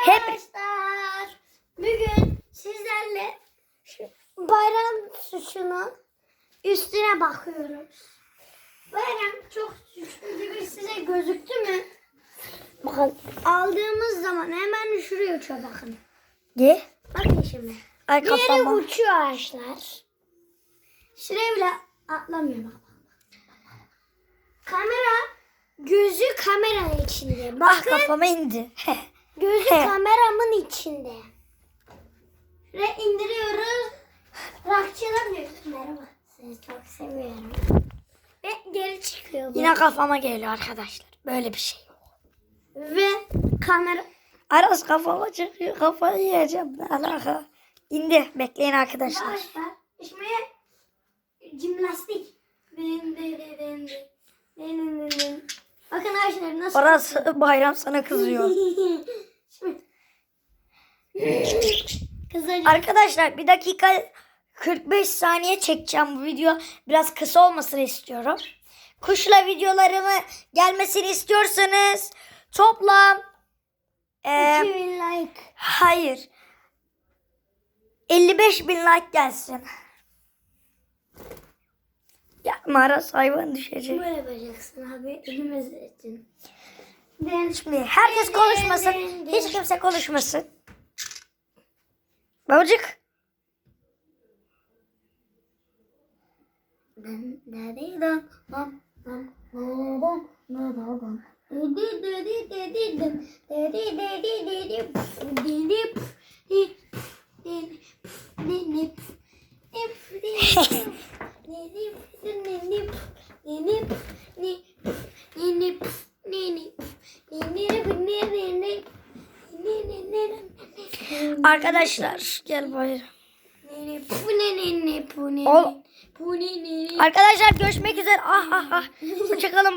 Hep Arkadaşlar bugün sizlerle bayram süsünün üstüne bakıyoruz. Bayram çok süslü gibi size gözüktü mü? Bakın aldığımız zaman hemen şuraya uçuyor bakın. Ye. Bakın şimdi. Ay Bir yere uçuyor ağaçlar. Şuraya bile atlamıyor bak. Kamera gözü kameranın içinde. Ah Bakın kafama indi. gözü kameramın içinde. Şuraya indiriyoruz. Rakçılar diyor. Merhaba. Sizi çok seviyorum. Ve geri çıkıyor bu. Yine kafama geliyor arkadaşlar. Böyle bir şey. Ve kamera Aras kafama çıkıyor. Kafayı yiyeceğim. Ne alaka? İndi. Bekleyin arkadaşlar. Arkadaşlar şimdi jimnastik. Nasıl Aras bayram sana kızıyor. Arkadaşlar bir dakika 45 saniye çekeceğim bu video. Biraz kısa olmasını istiyorum. Kuşla videolarımı gelmesini istiyorsanız toplam eee, 2000 like. hayır 55 bin like gelsin. Maras hayvan düşecek. Böyle yapacaksın abi. Elimiz. Den Şimdi herkes konuşmasın. Hiç kimse konuşmasın. Babacık. den Arkadaşlar gel bayram. Arkadaşlar görüşmek üzere. Ah ah ah. Hoşçakalın.